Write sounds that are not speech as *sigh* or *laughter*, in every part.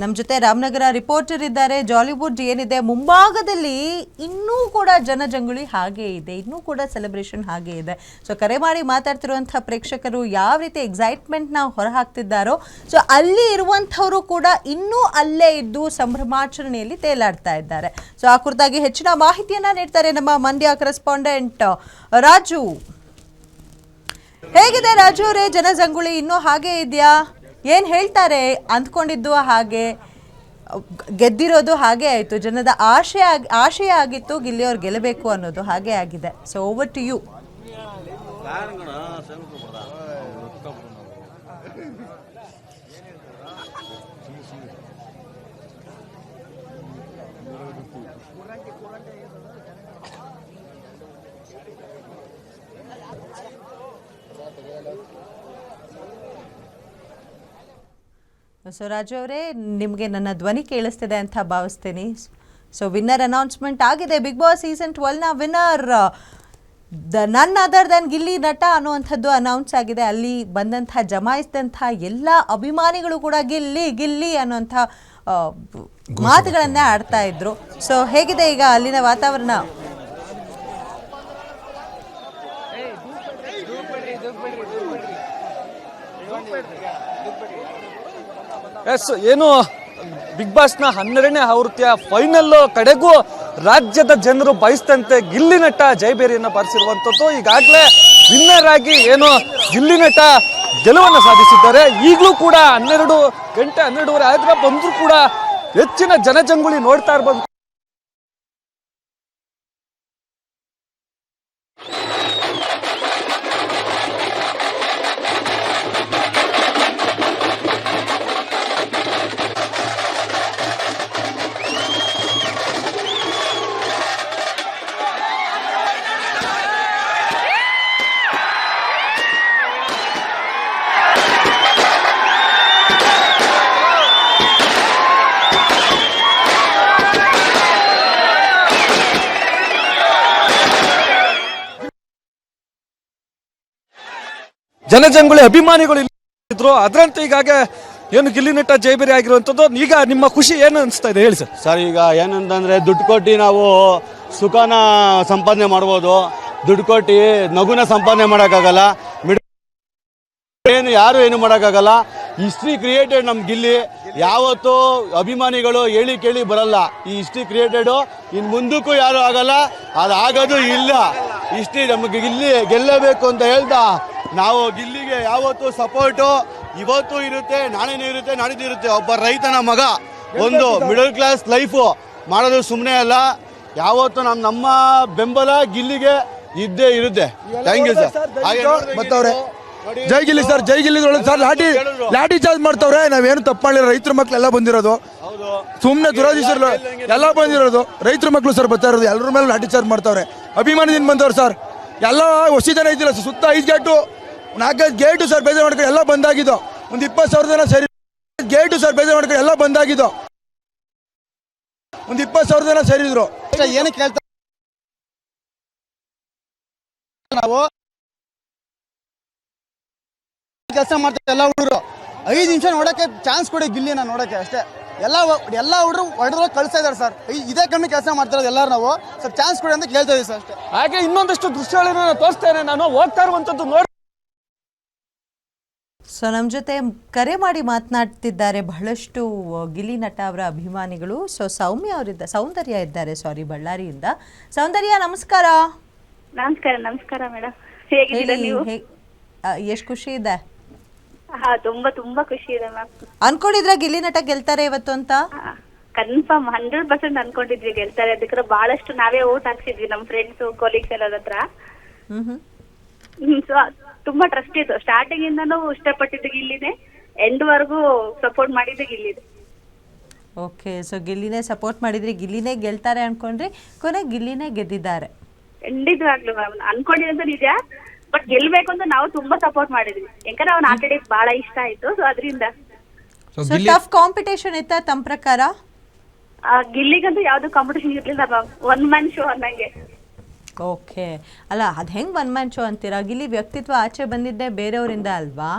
ನಮ್ಮ ಜೊತೆ ರಾಮನಗರ ರಿಪೋರ್ಟರ್ ಇದ್ದಾರೆ. ಜಾಲಿವುಡ್ ಏನಿದೆ? ಮುಂಭಾಗದಲ್ಲಿ ಇನ್ನೂ ಕೂಡ ಜನಜಂಗುಳಿ ಹಾಗೇ ಇದೆ. ಇನ್ನೂ ಕೂಡ ಸೆಲೆಬ್ರೇಷನ್ ಹಾಗೇ ಇದೆ. ಸೊ ಕರೆ ಮಾಡಿ ಮಾತಾಡ್ತಿರುವಂಥ ಪ್ರೇಕ್ಷಕರು ಯಾವ ರೀತಿ ಎಕ್ಸೈಟ್ಮೆಂಟ್ನ ಹೊರಹಾಕ್ತಿದ್ದಾರೋ ಸೊ ಅಲ್ಲಿ ಇರುವಂಥವರು ಕೂಡ ಇನ್ನೂ ಅಲ್ಲೇ ಇದ್ದು ಸಂಭ್ರಮಾಚರಣೆಯಲ್ಲಿ ತೇಲಾಡ್ತಾ ಇದ್ದಾರೆ. ಸೊ ಆ ಕುರಿತಾಗಿ ಹೆಚ್ಚಿನ ಮಾಹಿತಿಯನ್ನು ನೀಡ್ತಾರೆ ನಮ್ಮ ಮಂಡ್ಯ ಕರೆಸ್ಪಾಂಡೆಂಟ್ ರಾಜು. ಹೇಗಿದೆ ರಾಜು ಅವರೇ? ಜನಜಂಗುಳಿ ಇನ್ನೂ ಹಾಗೆ ಇದೆಯಾ? ಏನು ಹೇಳ್ತಾರೆ ಅಂದ್ಕೊಂಡಿದ್ದು ಹಾಗೆ, ಗೆದ್ದಿರೋದು ಹಾಗೆ ಆಯಿತು, ಜನದ ಆಶೆ ಆಗಿ ಆಶಯ ಆಗಿತ್ತು ಗಿಲ್ಲಿಯವ್ರು ಗೆಲ್ಲಬೇಕು ಅನ್ನೋದು ಹಾಗೆ ಆಗಿದೆ. So over to you so Raju ಅವರೇ, ನಿಮಗೆ ನನ್ನ ಧ್ವನಿ ಕೇಳಿಸ್ತಿದೆ ಅಂತ ಭಾವಿಸ್ತೀನಿ. ಸೊ ವಿನ್ನರ್ ಅನೌನ್ಸ್ಮೆಂಟ್ ಆಗಿದೆ. Big boss season ಟ್ವೆಲ್ನ winner the none other than Gilli Nata ಅನ್ನುವಂಥದ್ದು ಅನೌನ್ಸ್ ಆಗಿದೆ. ಅಲ್ಲಿ ಬಂದಂಥ, ಜಮಾಯಿಸಿದಂಥ ಎಲ್ಲ ಅಭಿಮಾನಿಗಳು ಕೂಡ ಗಿಲ್ಲಿ ಗಿಲ್ಲಿ ಅನ್ನುವಂಥ ಮಾತುಗಳನ್ನೇ ಆಡ್ತಾ ಇದ್ರು. ಸೊ ಹೇಗಿದೆ ಈಗ ಅಲ್ಲಿನ ವಾತಾವರಣ? ಎಸ್ ಏನು? ಬಿಗ್ ಬಾಸ್ನ ಹನ್ನೆರಡನೇ ಆವೃತ್ತಿಯ ಫೈನಲ್ ಕಡೆಗೂ ರಾಜ್ಯದ ಜನರು ಬಯಸ್ತಂತೆ ಗಿಲ್ಲಿ ನಟ ಜೈಬೇರಿಯನ್ನು ಬಾರಿಸಿರುವಂಥದ್ದು. ಈಗಾಗಲೇ ವಿನ್ನರ್ ಆಗಿ ಏನು ಗಿಲ್ಲಿ ನಟ ಗೆಲುವನ್ನು ಸಾಧಿಸಿದ್ದಾರೆ. ಈಗಲೂ ಕೂಡ ಹನ್ನೆರಡು, ಗಂಟೆ ಹನ್ನೆರಡುವರೆ ಆದ್ರೆ ಬಂದರೂ ಕೂಡ ಹೆಚ್ಚಿನ ಜನಜಂಗುಳಿ ನೋಡ್ತಾ ಇರ್ಬೋದು. ಜನಜಂಗುಳಿ ಅಭಿಮಾನಿಗಳು ಇಲ್ಲಿದ್ರು ಅದರಂತೆ ಈಗಾಗ ಏನು ಗಿಲ್ಲಿನಟ್ಟ ಜೈಬೇರಿ ಆಗಿರುವಂಥದ್ದು. ಈಗ ನಿಮ್ಮ ಖುಷಿ ಏನು ಅನಿಸ್ತಾ ಇದೆ? ಹೇಳಿ ಸರ್. ಸರ್, ಈಗ ಏನಂತಂದ್ರೆ ದುಡ್ಡು ಕೊಟ್ಟು ನಾವು ಸುಖನ ಸಂಪಾದನೆ ಮಾಡ್ಬೋದು. ದುಡ್ಡು ಕೊಟ್ಟು ನಗುನ ಸಂಪಾದನೆ ಮಾಡೋಕ್ಕಾಗಲ್ಲ. ಮಿಡ್ ಏನು, ಯಾರು ಏನು ಮಾಡೋಕ್ಕಾಗಲ್ಲ. ಹಿಸ್ಟ್ರಿ ಕ್ರಿಯೇಟೆಡ್ ನಮ್ಮ ಗಿಲ್ಲಿ. ಯಾವತ್ತೂ ಅಭಿಮಾನಿಗಳು ಹೇಳಿ ಕೇಳಿ ಬರಲ್ಲ. ಈ ಹಿಸ್ಟ್ರಿ ಕ್ರಿಯೇಟೆಡು ಇನ್ನು ಮುಂದಕ್ಕೂ ಯಾರು ಆಗಲ್ಲ. ಅದು ಆಗೋದು ಇಲ್ಲ. ಹಿಸ್ಟ್ರಿ ನಮಗೆ ಇಲ್ಲಿ ಗೆಲ್ಲಬೇಕು ಅಂತ ಹೇಳ್ತಾ ನಾವು ಗಿಲ್ಲಿಗೆ ಯಾವತ್ತು ಸಪೋರ್ಟು ಇವತ್ತು ಇರುತ್ತೆ ನಾಳೆನೂ ಇರುತ್ತೆ ನಾಡಿದ್ದು ಇರುತ್ತೆ. ಒಬ್ಬ ರೈತನ ಮಗ ಒಂದು ಮಿಡಲ್ ಕ್ಲಾಸ್ ಲೈಫು ಮಾಡೋದು ಸುಮ್ಮನೆ ಅಲ್ಲ. ಯಾವತ್ತು ನಮ್ಮ ನಮ್ಮ ಬೆಂಬಲ ಗಿಲ್ಲಿಗೆ ಇದ್ದೇ ಇರುತ್ತೆ. ಥ್ಯಾಂಕ್ ಯು ಸರ್ ಹಾಗೆ ಮತ್ತವ್ರೆ ಜೈ ಗಿಲ್ಲಿ ಸರ್ ಜೈ ಗಿಲ್ಲಿ ಸರ್ ಲಾಠಿ ಲಾಠಿ ಚಾರ್ಜ್ ಮಾಡ್ತವ್ರೆ. ನಾವೇನು ತಪ್ಪು ಮಾಡಿಲ್ಲ ರೈತರ ಎಲ್ಲ ಬಂದಿರೋದು. ಹೌದು. ಸುಮ್ಮನೆ ಸರ್ ಎಲ್ಲ ಬಂದಿರೋದು. ರೈತರ ಮಕ್ಕಳು ಸರ್ ಬರ್ತಾ ಇರೋದು. ಎಲ್ಲರ ಮೇಲೆ ಲಾಠಿ ಚಾರ್ಜ್ ಮಾಡ್ತಾವ್ರೆ. ಅಭಿಮಾನದಿಂದ ಬಂದವ್ರು ಸರ್ ಎಲ್ಲ ಹೊಸಿ ಜನ ಇದ್ದಿಲ್ಲ ಸರ್ ಸುತ್ತ ಐದು ಗೇಟು ನಾಲ್ಕೈದು ಗೇಟು ಸರ್ ಬೇಜಾರು ಮಾಡ್ಕೊಂಡು ಎಲ್ಲ ಬಂದಾಗಿದ್ದು. ಒಂದು ಇಪ್ಪತ್ತು ಸಾವಿರ ಜನ ಸೇರಿ ಗೇಟು ಸರ್ ಬೇಜಾರು ಮಾಡ್ಕೊಂಡು ಎಲ್ಲ ಬಂದಾಗಿದ್ದು. ಒಂದು ಇಪ್ಪತ್ತು ಸಾವಿರ ಜನ ಸೇರಿದ್ರು. ಏನಕ್ಕೆ ಕೇಳ್ತಾ ನಾವು? ಕೆಲಸ ಮಾಡ್ತಾರೆ ಎಲ್ಲ ಹುಡುಗರು ಐದು ನಿಮಿಷ ನೋಡಕ್ಕೆ ಚಾನ್ಸ್ ಕೊಡಿ ಗಿಲ್ಲಿನ ನೋಡಕ್ಕೆ ಅಷ್ಟೇ. ಎಲ್ಲ ಎಲ್ಲ ಹುಡುಗರು ಹೊಡೆದ್ರೆ ಕಳಿಸ್ತಾ ಇದಾರೆ ಸರ್. ಇದೇ ಕಮ್ಮಿ ಕೆಲಸ ಮಾಡ್ತಾರೆ ಎಲ್ಲರೂ ನಾವು. ಸ್ವಲ್ಪ ಚಾನ್ಸ್ ಕೊಡಿ ಅಂತ ಕೇಳ್ತಾ ಇದೀವಿ ಸರ್ ಅಷ್ಟೇ. ಹಾಗೆ ಇನ್ನೊಂದಷ್ಟು ದೃಶ್ಯಗಳನ್ನು ನಾನು ತೋರಿಸ್ತೇನೆ. ನಾನು ಹೋಗ್ತಾ ಇರುವಂಥದ್ದು ನೋಡಿ ಸೊ ನಮ್ಮ ಜೊತೆ ಕರೆ ಮಾಡಿ ಮಾತನಾಡ್ತಿದ್ದಾರೆ ಬಹಳಷ್ಟು ಗಿಲಿ ನಟ ಅವರ ಅಭಿಮಾನಿಗಳು. ಸೊ ಸೌಮ್ಯ ಅವರಿದ್ದ ಸೌಂದರ್ಯ ಇದ್ದಾರೆ ಸಾರಿ ಬಳ್ಳಾರಿಯಿಂದ. ಸೌಂದರ್ಯ ನಮಸ್ಕಾರ. ನಮಸ್ಕಾರ ನಮಸ್ಕಾರ ಮೇಡಮ್ ಹೇಗಿದ್ದೀರಾ ಹೇಳಿ ನೀವು? ಎಷ್ಟು ಖುಷಿ ಇದೆ? ಹಾ ತುಂಬಾ ತುಂಬಾ ಖುಷಿ ಇದೆ ಮ್ಯಾಮ್. ಅನ್ಕೊಂಡಿದ್ರ ಗಿಲಿ ನಟ ಗೆಲ್ತಾರೆ ಇವತ್ತು ಅಂತ? ಕನ್ಫರ್ಮ್ ಹಂಡ್ರೆಡ್ ಪರ್ಸೆಂಟ್ ಅನ್ಕೊಂಡಿದ್ವಿ ಗೆಲ್ತಾರೆ. ಅದಕ್ಕೆ ಬಹಳಷ್ಟು ನಾವೇ ಓಟ್ ಹಾಕ್ಸಿದ್ವಿ ನಮ್ಮ ಫ್ರೆಂಡ್ಸ್ ಕೊಲೀಗ್ಸ್ ಎಲ್ಲರ ಹತ್ರ. ಹ್ಮ್. ತುಂಬಾ ಟ್ರಸ್ಟ್ ಇತ್ತು. ಸ್ಟಾರ್ಟಿಂಗ್ ಇಂದನೂ ಇಷ್ಟಪಟ್ಟಿದ್ದು ಇಲ್ಲಿದೆ ಎಂಡ್ ವರೆಗೂ ಸಪೋರ್ಟ್ ಮಾಡಿದ್ದು ಇಲ್ಲಿದೆ ಓಕೆ ಸೊ ಗಿಲ್ಲಿನೇ ಸಪೋರ್ಟ್ ಮಾಡಿದ್ರಿ ಗಿಲ್ಲಿನೇ ಗೆಲ್ತಾರೆ ಅನ್ಕೊಂಡ್ರಿ ಕೊನೆ ಗಿಲ್ಲಿನೇ ಗೆದ್ದಿದ್ದಾರೆ. ಖಂಡಿತವಾಗ್ಲು ಮ್ಯಾಮ್ ಅನ್ಕೊಂಡಿರೋದು ನಿಜ ಬಟ್ ಗೆಲ್ಬೇಕು ಅಂತ ನಾವು ತುಂಬಾ ಸಪೋರ್ಟ್ ಮಾಡಿದ್ವಿ. ಯಾಕಂದ್ರೆ ಅವ್ನ ಆಟ ಬಹಳ ಇಷ್ಟ ಆಯ್ತು ಸೊ ಅದರಿಂದ. ಸೊ ಟಫ್ ಕಾಂಪಿಟೇಷನ್ ಇತ್ತ ತಮ್ಮ ಪ್ರಕಾರ? ಗಿಲ್ಲಿಗಂತೂ ಯಾವ್ದು ಕಾಂಪಿಟೇಷನ್ ಇರ್ಲಿಲ್ಲ ಮ್ಯಾಮ್ ಒನ್ ಮ್ಯಾನ್ ಶೋ ಅನ್ನಂಗೆ. ಓಕೆ. ಅಲ್ಲ ಅದ್ ಹೆಂಗ್ ಒನ್ ಮ್ಯಾನ್ ಶೋ ಅಂತೀರಾ? ಇಲ್ಲಿ ವ್ಯಕ್ತಿತ್ವ ಆಚೆ ಬಂದಿದ್ದೇ ಬೇರೆಯವರಿಂದ ಅಲ್ವಾ?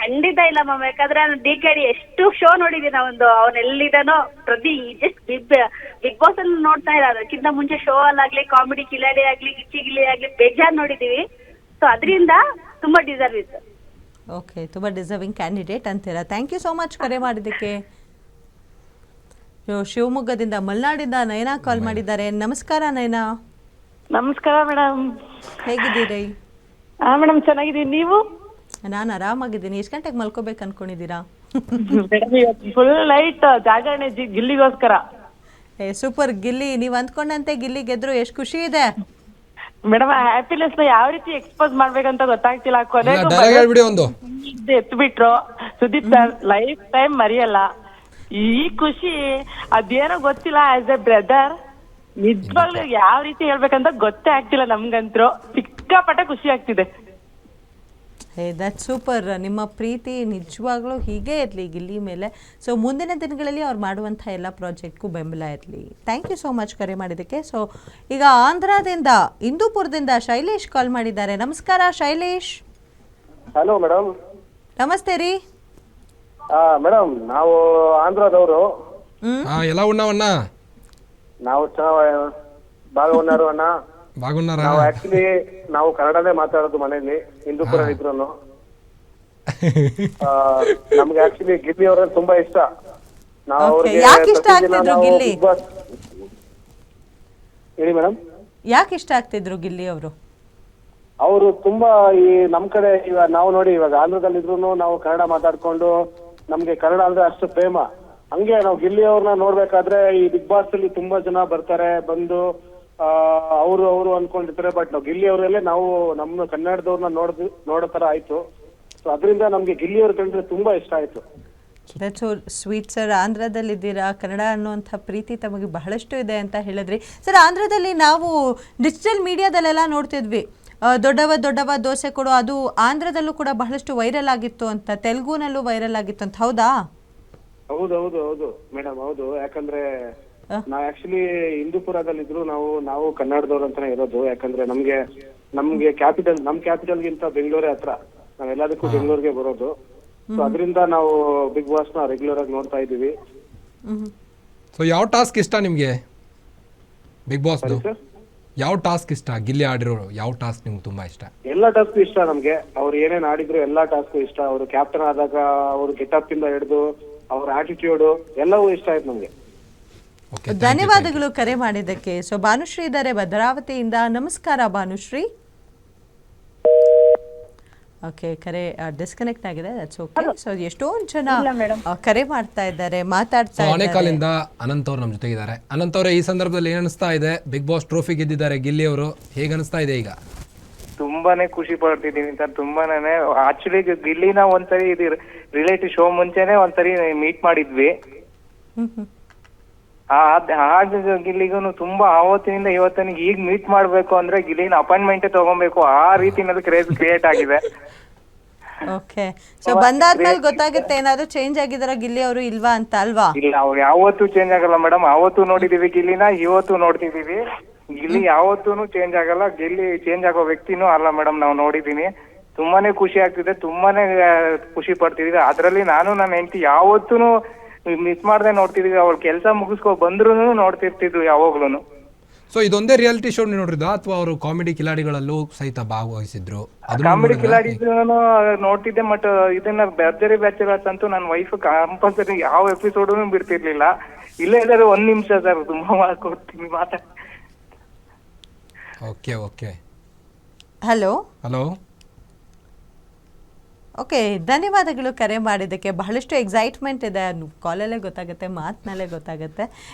ಖಂಡಿತ ಇಲ್ಲ ಮ್ಯಾಮ್ ಯಾಕಂದ್ರೆ ನಾನು ಡಿ ಕೆ ಡಿ ಎಷ್ಟು ಶೋ ನೋಡಿದೀನಿ ಒಂದು ಅವ್ನ ಎಲ್ಲಿದಾನೋ ಪ್ರತಿ ಜಸ್ಟ್ ಬಿಗ್ ಬಿಗ್ ಬಾಸ್ ಅಲ್ಲಿ ನೋಡ್ತಾ ಇಲ್ಲ ಅದಕ್ಕಿಂತ ಮುಂಚೆ ಶೋ ಅಲ್ಲಾಗ್ಲಿ ಕಾಮಿಡಿ ಕಿಲಾಡಿ ಆಗ್ಲಿ ಗಿಚ್ಚಿ ಗಿಲಿ ಆಗ್ಲಿ ಬೇಜಾರ್ ನೋಡಿದೀವಿ. ಸೊ ಅದರಿಂದ ತುಂಬಾ ಡಿಸರ್ವ್ ಇತ್ತು. ಓಕೆ ತುಂಬಾ ಡಿಸರ್ವಿಂಗ್ ಕ್ಯಾಂಡಿಡೇಟ್ ಅಂತೀರಾ? ಥ್ಯಾಂಕ್ ಯು ಸೋ ಮಚ್ ಕರೆ ಮಾಡಿದ್ದಕ್ಕೆ. ಶಿವಮೊಗ್ಗದಿಂದ ಮಲ್ನಾಡಿಂದ ನಯನಾ ಕಾಲ್ ಮಾಡಿದ್ದಾರೆ. ನಮಸ್ಕಾರ ನಯನಾ. ನಮಸ್ಕಾರ ಮೇಡಮ್. ಹೇಗಿದ್ದೀರಿ? ಹಾ ಮೇಡಮ್ ಚೆನ್ನಾಗಿದ್ದೀನಿ ನೀವು? ನಾನು ಆರಾಮಾಗಿದ್ದೀನಿ. ಎಷ್ಟು ಗಂಟೆಗೆ ಮಲ್ಕೋಬೇಕು ಅನ್ಕೊಂಡಿದ್ದೀರಾ? ಫುಲ್ ಲೈಟ್ ಜಾಗರಣೆ ಜಿ- ಗಿಲ್ಲಿಗೋಸ್ಕರ. ಏ ಸೂಪರ್ ಗಿಲ್ಲಿ. ನೀವು ಅಂದ್ಕೊಂಡಂತೆ ಗಿಲ್ಲಿ ಗೆದ್ರು. ಎಷ್ಟು ಖುಷಿ ಇದೆ. ಮೇಡಮ್ ಹ್ಯಾಪಿನೆಸ್ನ ಯಾವ ರೀತಿ ಎಕ್ಸ್ಪೋಸ್ ಮಾಡ್ಬೇಕಂತ ಗೊತ್ತಾಗ್ತಿಲ್ಲ. ಕೊನೆಗೂ ಡೈಲಾಗ್ ಹೇಳ್ಬಿಡಿ ಒಂದು. ಎತ್ತು ಬಿಟ್ರು ಸುದೀಪ್ ಸರ್ ಲೈಫ್ ಟೈಮ್ ಮರೆಯಲ್ಲ. ಈ ಖುಷಿ ಅದೇನೋ ಗೊತ್ತಿಲ್ಲ ಆಸ್ ಎ ಬ್ರದರ್ ನಿಜವಾಗ್ಲೂ ಯಾವ ರೀತಿ ಹೇಳ್ಬೇಕಂತ ಗೊತ್ತೇ ಆಗ್ತಿಲ್ಲ ನಮ್ಗಂತ್ರು. ಸಿಕ್ಕಾಪಟ್ಟೆ ಖುಷಿ ಆಗ್ತಿದೆ. ಹೇ ದಟ್ ಸೂಪರ್ ನಿಮ್ಮ ಪ್ರೀತಿ ನಿಜವಾಗ್ಲೂ ಹೀಗೆ ಇರಲಿ ಗಿಲ್ಲಿ ಮೇಲೆ. ಸೊ ಮುಂದಿನ ದಿನಗಳಲ್ಲಿ ಅವ್ರು ಮಾಡುವಂಥ ಎಲ್ಲ ಪ್ರಾಜೆಕ್ಟ್ಗೂ ಬೆಂಬಲ ಇರಲಿ. ಥ್ಯಾಂಕ್ ಯು ಸೋ ಮಚ್ ಕರೆ ಮಾಡಿದ್ದಕ್ಕೆ. ಸೊ ಈಗ ಆಂಧ್ರದಿಂದ ಇಂದೂಪುರದಿಂದ ಶೈಲೇಶ್ ಕಾಲ್ ಮಾಡಿದ್ದಾರೆ. ನಮಸ್ಕಾರ ಶೈಲೇಶ್. ಹಲೋ ಮೇಡಮ್ ನಮಸ್ತೆ ರೀ. ಮೇಡಮ್ ನಾವು ಆಂಧ್ರದವರು. ಹಾ ಎಲ್ಲ ಉಣ್ಣವಣ್ಣ ನಾವು ಚೆನ್ನಾಗಿ ಬಾಗ ಉಣ್ಣಾರು ಅಣ್ಣ ನಾವು ಆಕ್ಚುಲಿ ನಾವು ಕನ್ನಡನೇ ಮಾತಾಡೋದು ಮನೇಲಿ ಹಿಂದೂಪುರ ಇದ್ರು *laughs* ನಮ್ಗೆ ಆಕ್ಚುಲಿ ಗಿಲ್ಲಿ ಅವ್ರ ತುಂಬಾ ಇಷ್ಟ. ನಾವು Okay. ಅವ್ರಿಗೆ ಯಾಕ್ ಇಷ್ಟ ಪ್ರತಿದಿನ ಆಗ್ತಿದ್ರು ನಾವು ಗಿಲ್ಲಿ? Big Boss- ಹೇಳಿ ಮೇಡಮ್ ಯಾಕೆ ಇಷ್ಟ ಆಗ್ತಿದ್ರು ಗಿಲ್ಲಿ ಅವರು? ಅವರು ತುಂಬಾ ಈ ನಮ್ ಕಡೆ ಇವಾಗ ನಾವು ನೋಡಿ ಇವಾಗ ಆಂಧ್ರದಲ್ಲಿ ಇದ್ರು ನಾವು ಕನ್ನಡ ಮಾತಾಡ್ಕೊಂಡು ನಮ್ಗೆ ಕನ್ನಡ ಅಂದ್ರೆ ಅಷ್ಟು ಪ್ರೇಮ. ಹಂಗೆ ನಾವು ಗಿಲ್ಲಿ ಅವ್ರನ್ನ ನೋಡ್ಬೇಕಾದ್ರೆ ಈ ಬಿಗ್ ಬಾಸ್ ಅಲ್ಲಿ ತುಂಬಾ ಜನ ಬರ್ತಾರೆ, ಬಂದು ಅವರು ಅವರು ಅನ್ಕೊಂಡಿರ್ತಾರೆ. ಬಟ್ ನಾವು ಗಿಲ್ಲಿ ಅವರಲ್ಲೇ ನಾವು ನಮ್ಮ ಕನ್ನಡದವ್ರನ್ನ ನೋಡ್ ನೋಡೋ ತರ ಆಯ್ತು. ಸೊ ಅದರಿಂದ ನಮ್ಗೆ ಗಿಲ್ಲಿ ಅವ್ರ ಕಂಡ್ರೆ ತುಂಬಾ ಇಷ್ಟ ಆಯ್ತು. ದಟ್ಸ್ ಸ್ವೀಟ್ ಸರ್ ಆಂಧ್ರದಲ್ಲಿದ್ದೀರಾ? ಕನ್ನಡ ಅನ್ನುವಂಥ ಪ್ರೀತಿ ತಮಗೆ ಬಹಳಷ್ಟು ಇದೆ ಅಂತ ಹೇಳಿದ್ರಿ. ಸರ್ ಆಂಧ್ರದಲ್ಲಿ ನಾವು ಡಿಜಿಟಲ್ ಮೀಡಿಯಾದಲ್ಲೆಲ್ಲ ನೋಡ್ತಿದ್ವಿ. ದೊಡ್ಡವ ದೊಡ್ಡವ ದೋಸೆ ಕೊಡು, ಅದು ಆಂಧ್ರದಲ್ಲೂ ಕೂಡ ಬಹಳಷ್ಟು ವೈರಲ್ ಆಗಿತ್ತು ಅಂತ, ತೆಲುಗುನಲ್ಲೂ ವೈರಲ್ ಆಗಿತ್ತು ಅಂತ. ಹೌದಾ? ಹೌದು ಹೌದು ಹೌದು. ಮೇಡಮ್ ಹೌದು. ಯಾಕಂದ್ರೆ ನಾವು ಆಕ್ಚುಲಿ ಹಿಂದೂಪುರದಲ್ಲಿದ್ರು ನಾವು ನಾವು ಕನ್ನಡದವ್ರು ಅಂತಾನೆ ಇರೋದು. ಯಾಕಂದ್ರೆ ನಮ್ಗೆ ನಮ್ಗೆ ಕ್ಯಾಪಿಟಲ್ ನಮ್ ಕ್ಯಾಪಿಟಲ್ಗಿಂತ ಬೆಂಗಳೂರೇ ಹತ್ರ. ನಾವೆಲ್ಲದಕ್ಕೂ ಬೆಂಗಳೂರಿಗೆ ಬರೋದು. ಸೊ ಅದರಿಂದ ನಾವು ಬಿಗ್ ಬಾಸ್ನ ರೆಗ್ಯುಲರ್ ಆಗಿ ನೋಡ್ತಾ ಇದೀವಿ ಸೊ ಯಾವ ಟಾಸ್ಕ್ ಇಷ್ಟ ನಿಮಗೆ? ಬಿಗ್ ಬಾಸ್ ಸರ್ ಯಾವ ಟಾಸ್ಕ್ ಇಷ್ಟ? ಗಿಲ್ಲಿ ಆಡಿರೋ ಯಾವ ಟಾಸ್ಕ್ ನಿಮ್ಗೆ ತುಂಬಾ ಇಷ್ಟ? ಎಲ್ಲ ಟಾಸ್ಕ್ ಇಷ್ಟ ನಮ್ಗೆ. ಅವ್ರು ಏನೇನ್ ಆಡಿದ್ರು ಎಲ್ಲಾ ಟಾಸ್ಕ್ ಇಷ್ಟ. ಅವರು ಕ್ಯಾಪ್ಟನ್ ಆದಾಗ ಅವ್ರ ಗೆಟಪ್ ಇಂದ ಹಿಡಿದು ಅವ್ರ ಆಟಿಟ್ಯೂಡ್ ಎಲ್ಲವೂ ಇಷ್ಟ ಆಯ್ತು ನಮಗೆ. ಧನ್ಯವಾದಗಳು ಕರೆ ಮಾಡಿದ್ದಕ್ಕೆ. ಸೊ ಭಾನುಶ್ರೀ ಇದ್ದಾರೆ ಭದ್ರಾವತಿಯಿಂದ. ನಮಸ್ಕಾರ ಭಾನುಶ್ರೀ. ಓಕೆ ಕರೆ ಡಿಸ್ಕನೆಕ್ಟ್ ಆಗಿದೆ. ದಟ್ಸ್ ಓಕೆ ಸೊ ಎಷ್ಟೊಂದು ಜನ ಆ, ಕರೆ ಮಾಡ್ತಾ ಇದ್ದಾರೆ ಮಾತಾಡ್ತಾ ಅನಂತ ಇದ್ದಾರೆ. ಆನೇಕಾಲಿಂದ ಅನಂತ್ ಅವ್ರು ನಮ್ಮ ಜೊತೆಗಿದ್ದಾರೆ. ಅನಂತ ಅವರೇ ಈ ಸಂದರ್ಭದಲ್ಲಿ ಏನ್ ಅನಿಸ್ತಾ ಇದೆ? ಬಿಗ್ ಬಾಸ್ ಟ್ರೋಫಿ ಗೆದ್ದಿದ್ದಾರೆ ಗಿಲ್ಲಿ ಅವರು. ಹೇಗೆ ಅನಿಸ್ತಾ ಇದೆ ಈಗ? ತುಂಬಾನೇ ಖುಷಿ ಪಡ್ತಿದ್ದೀನಿ ಸರ್ ತುಂಬಾನೇ. ಆಕ್ಚುಲಿ ಗಿಲ್ಲಿನ ಒಂದ್ಸರಿ ಇದು ರಿಲೇಟಿವ್ ಶೋ ಮುಂಚೆನೆ ಒಂದ್ಸರಿ ಮೀಟ್ ಮಾಡಿದ್ವಿ. ಆಗ ಗಿಲ್ಲಿಗೂ ತುಂಬಾ ಆವತ್ತಿನಿಂದ ಇವತ್ತನಿಗೆ ಈಗ ಮೀಟ್ ಮಾಡ್ಬೇಕು ಅಂದ್ರೆ ಗಿಲ್ಲಿನ ಅಪಾಯಿಂಟ್ಮೆಂಟ್ ತಗೊಬೇಕು. ಆ ರೀತಿನಲ್ಲಿ ಕ್ರೇಜ್ ಕ್ರಿಯೇಟ್ ಆಗಿದೆ. ಓಕೆ ಸೊ ಬಂದಾದ್ಮೇಲೆ ಗೊತ್ತಾಗುತ್ತೆ ಏನಾದ್ರು ಚೇಂಜ್ ಆಗಿದಾರ ಗಿಲ್ಲಿ ಅವರು ಇಲ್ವಾ ಅಂತ ಅಲ್ವಾ? ಇಲ್ಲ ಅವ್ರು ಯಾವತ್ತೂ ಚೇಂಜ್ ಆಗಲ್ಲ ಮೇಡಮ್ ಅವತ್ತು ನೋಡಿದೀವಿ ಗಿಲ್ಲಿನ ಇವತ್ತು ನೋಡ್ತಿದೀವಿ. ಗಿಲ್ಲಿ ಯಾವತ್ತೂ ಚೇಂಜ್ ಆಗಲ್ಲ. ಗಿಲ್ಲಿ ಚೇಂಜ್ ಆಗೋ ವ್ಯಕ್ತಿನೂ ಅಲ್ಲ ಮೇಡಮ್ ನಾವು ನೋಡಿದೀನಿ. ತುಂಬಾನೇ ಖುಷಿ ಆಗ್ತಿದೆ. ತುಂಬಾನೇ ಆ, ಖುಷಿ ಪಡ್ತಿದೀವಿ. ಅದ್ರಲ್ಲಿ ನಾನು ನನ್ನ ಹೆಂಡತಿ ಯಾವತ್ತೂ ಮಿಸ್ ಮಾಡದೆ ನೋಡ್ತಿದೀವಿ. ಅವ್ರ ಕೆಲಸ ಮುಗಿಸ್ಕೊ ಬಂದ್ರು ನೋಡ್ತಿರ್ತಿದ್ವಿ ಯಾವಾಗ್ಲೂನು. ಸೊ ಇದೊಂದೇ ರಿಯಾಲಿಟಿ ಶೋ ನೋಡಿದ್ರಾ? ಅಥವಾ ಅವರು ಕಾಮಿಡಿ ಕಿಲಾಡಿಗಳಲ್ಲೂ ಸಹಿತ ಭಾಗವಹಿಸಿದ್ರು? ಅದನ್ನು ಕಾಮಿಡಿ ನೋಡಿದ್ರಾ? ಕಿಲಾಡಿನು ನೋಡ್ತಿದ್ದೆ ಬಟ್ ಇದನ್ನ ಬ್ಯಾಚರಿ ಬ್ಯಾಚುಲರ್ಸ್ ಅಂತೂ ನನ್ನ ವೈಫ್ ಕಂಪಲ್ಸರಿ ಯಾವ ಎಪಿಸೋಡ್ ಬಿಡ್ತಿರ್ಲಿಲ್ಲ. ಇಲ್ಲೇ ಇದ್ದಾರೆ ಒಂದ್ ನಿಮಿಷ ಸರ್ ತುಂಬಾ ಮಾಡ್ಕೊಡ್ತೀನಿ ಮಾತಾಡ್ okay okay hello hello okay ಧನ್ಯವಾದಗಳು ಕರೆ ಮಾಡಿದ್ದಕ್ಕೆ. ಬಹಳಷ್ಟು ಎಕ್ಸೈಟ್ಮೆಂಟ್ ಇದೆ. ಕಾಲಲ್ಲೇ ಗೊತ್ತಾಗುತ್ತೆ ಮಾತಿನಲ್ಲೇ ಗೊತ್ತಾಗುತ್ತೆ.